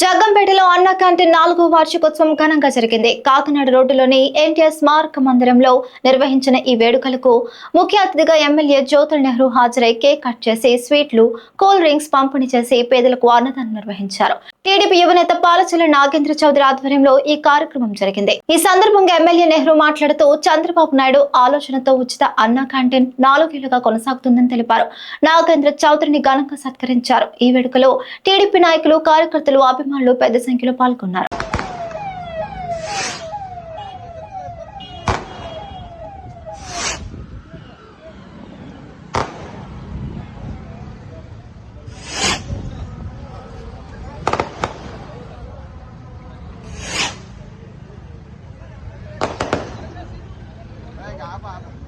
జగ్గంపేటలో అన్న క్యాంటీన్ నాలుగో వార్షికోత్సవం ఘనంగా జరిగింది. కాకినాడ రోడ్డులోని ఎన్టీఆర్ స్మారక మందిరంలో నిర్వహించిన ఈ వేడుకలకు ముఖ్య అతిథిగా ఎమ్మెల్యే జ్యోతుల్ నెహ్రూ హాజరై కేక్ కట్ చేసి స్వీట్లు కూల్ డ్రింక్స్ పంపిణీ చేసి పేదలకు అన్నదానం నిర్వహించారు. టీడీపీ యువనేత పాలచెల్ల నాగేంద్ర చౌదరి ఆధ్వర్యంలో ఈ కార్యక్రమం జరిగింది. ఈ సందర్భంగా ఎమ్మెల్యే నెహ్రూ మాట్లాడుతూ చంద్రబాబు నాయుడు ఆలోచనతో ఉచిత అన్న క్యాంటీన్ నాలుగేళ్ళుగా కొనసాగుతుందని తెలిపారు. నాగేంద్ర చౌదరిని ఘనంగా సత్కరించారు. ఈ వేడుకలో టీడీపీ నాయకులు కార్యకర్తలు అభిమానులు పెద్ద సంఖ్యలో పాల్గొన్నారు. Cavalo.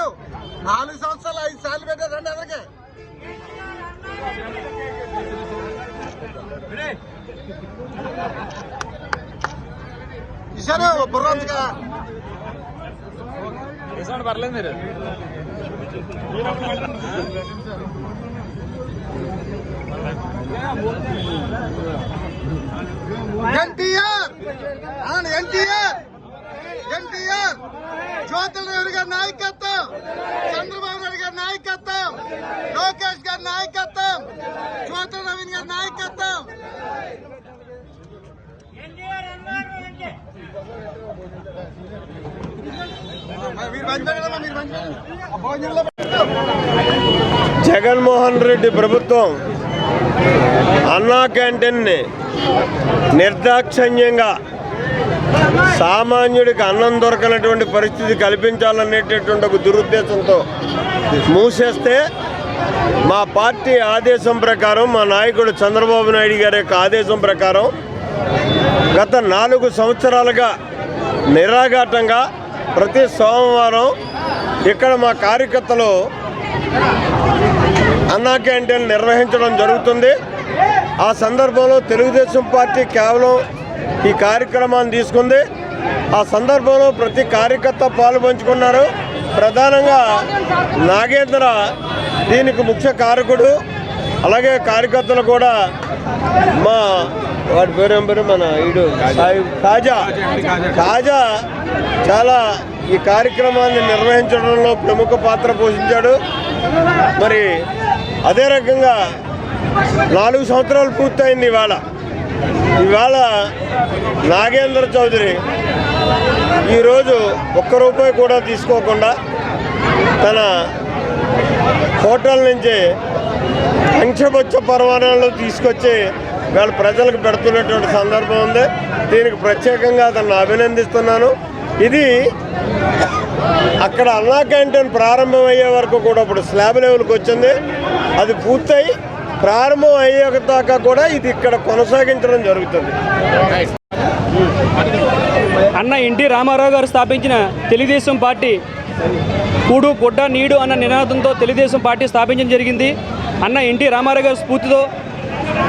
ఇశాను బుర్రంచుగా పర్లేదు మీరు. ఎన్టీఆర్! ఎన్టీఆర్! ఎన్టీఆర్! నెహ్రూ గారి నాయకత్వం! చంద్రబాబు నాయుడు గారి నాయకత్వం! లోకేష్ గారి నాయకత్వం జ్యోతుల నవీన్ గారి నాయకత్వం ఎన్టీఆర్ అన్నారండి మీరు మంచిగా మీరు మంచిగా భోజనంలో జగన్మోహన్ రెడ్డి ప్రభుత్వం అన్నా క్యాంటీన్ని నిర్దాక్షణ్యంగా సామాన్యుడికి అన్నం దొరకనటువంటి పరిస్థితి కల్పించాలనేటటువంటి ఒక దురుద్దేశంతో మూసేస్తే మా పార్టీ ఆదేశం ప్రకారం మా నాయకుడు చంద్రబాబు నాయుడు గారి యొక్క ఆదేశం ప్రకారం గత నాలుగు సంవత్సరాలుగా నిరాఘాటంగా ప్రతి సోమవారం ఇక్కడ మా కార్యకర్తలు అన్నా క్యాంటీన్ నిర్వహించడం జరుగుతుంది. ఆ సందర్భంలో తెలుగుదేశం పార్టీ కేవలం ఈ కార్యక్రమాన్ని తీసుకుంది. ఆ సందర్భంలో ప్రతి కార్యకర్త పాలు పంచుకున్నారు. ప్రధానంగా నాగేంద్ర దీనికి ముఖ్య కారకుడు. అలాగే కార్యకర్తలు కూడా మా వాడి పేరు ఏం పేరు? మన ఈడు. సాయి- కాజా. కాజా చాలా ఈ కార్యక్రమాన్ని నిర్వహించడంలో ప్రముఖ పాత్ర పోషించాడు. మరి అదే రకంగా నాలుగు సంవత్సరాలు పూర్తయింది ఇవాళ. ఇవాళ నాగేంద్ర చౌదరి ఈరోజు ఒక్క రూపాయి కూడా తీసుకోకుండా తన హోటల్ నుంచి పంచబొచ్చ పరమాణాలు తీసుకొచ్చి వాళ్ళు ప్రజలకు పెడుతున్నటువంటి సందర్భం ఉంది. దీనికి ప్రత్యేకంగా అతను అభినందిస్తున్నాను. ఇది అక్కడ అన్నా క్యాంటీన్ ప్రారంభం అయ్యే వరకు కూడా ఇప్పుడు స్లాబ్ లెవెల్కి వచ్చింది. అది పూర్తయి ప్రారంభం అయ్యేదాకా కూడా ఇది ఇక్కడ కొనసాగించడం జరుగుతుంది. అన్న ఎన్టీ రామారావు గారు స్థాపించిన తెలుగుదేశం పార్టీ కూడు గుడ్డ నీడు అన్న నినాదంతో తెలుగుదేశం పార్టీ స్థాపించడం జరిగింది. అన్న ఎన్టీ రామారావు గారి స్ఫూర్తితో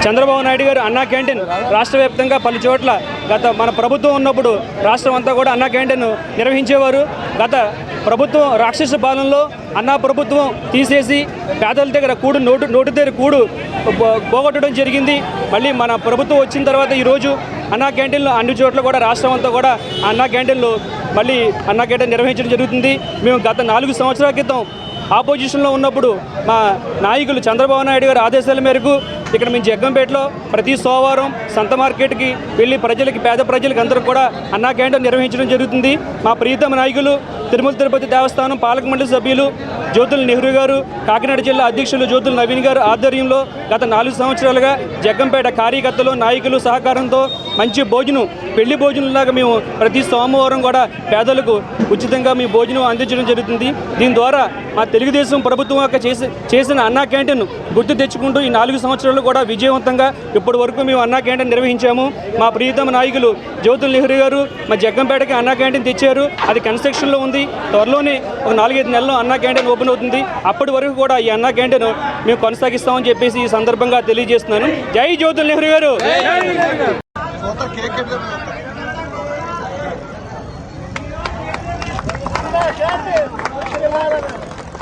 చంద్రబాబు నాయుడు గారు అన్నా క్యాంటీన్ రాష్ట్ర వ్యాప్తంగా పలు చోట్ల గత మన ప్రభుత్వం ఉన్నప్పుడు రాష్ట్రం అంతా కూడా అన్నా క్యాంటీన్ నిర్వహించేవారు. గత ప్రభుత్వం రాక్షస పాలనలో అన్నా ప్రభుత్వం తీసేసి పేదల దగ్గర కూడు నోటు నోటు దగ్గర కూడు పోగొట్టడం జరిగింది. మళ్ళీ మన ప్రభుత్వం వచ్చిన తర్వాత ఈరోజు అన్నా క్యాంటీన్లు అన్ని చోట్ల కూడా రాష్ట్రం అంతా కూడా అన్నా క్యాంటీన్లు మళ్ళీ అన్నా క్యాంటీన్ నిర్వహించడం జరుగుతుంది. మేము గత నాలుగు సంవత్సరాల క్రితం ఆపోజిషన్లో ఉన్నప్పుడు మా నాయకులు చంద్రబాబు నాయుడు గారి ఆదేశాల మేరకు ఇక్కడ మేము జగ్గంపేటలో ప్రతి సోమవారం సంత మార్కెట్కి వెళ్ళి ప్రజలకి పేద ప్రజలకి అందరూ కూడా అన్నా క్యాంటీన్ నిర్వహించడం జరుగుతుంది. మా ప్రీతమ నాయకులు తిరుమల తిరుపతి దేవస్థానం పాలక మండలి సభ్యులు జ్యోతుల నెహ్రూ గారు కాకినాడ జిల్లా అధ్యక్షులు జ్యోతుల నవీన్ గారు ఆధ్వర్యంలో గత నాలుగు సంవత్సరాలుగా జగ్గంపేట కార్యకర్తలు నాయకులు సహకారంతో మంచి భోజనం పెళ్ళి భోజనంలాగా మేము ప్రతి సోమవారం కూడా పేదలకు ఉచితంగా మీ భోజనం అందించడం జరుగుతుంది. దీని ద్వారా మా తెలుగుదేశం ప్రభుత్వం యొక్క చేసి చేసిన అన్నా క్యాంటీన్ గుర్తు తెచ్చుకుంటూ ఈ నాలుగు సంవత్సరాలు కూడా విజయవంతంగా ఇప్పటి వరకు మేము అన్నా క్యాంటీన్ నిర్వహించాము. మా ప్రియతమ నాయకులు జ్యోతుల్ నెహ్రూ గారు మా జగ్గంపేటకి అన్నా క్యాంటీన్ తెచ్చారు. అది కన్స్ట్రక్షన్లో ఉంది. త్వరలోనే ఒక నాలుగైదు నెలల్లో అన్నా క్యాంటీన్ ఓపెన్ అవుతుంది. అప్పటి వరకు కూడా ఈ అన్నా క్యాంటీన్ మేము కొనసాగిస్తామని చెప్పేసి ఈ సందర్భంగా తెలియజేస్తున్నాను. జై జ్యోతుల్ నెహ్రూ గారు!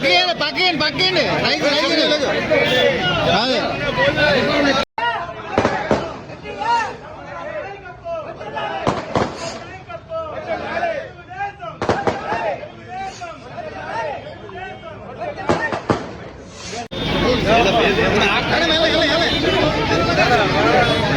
పక్కన పక్కన పక్కండి రైతు రైతు లేదు అదే మెల్ల, మెల్ల, మెల్ల.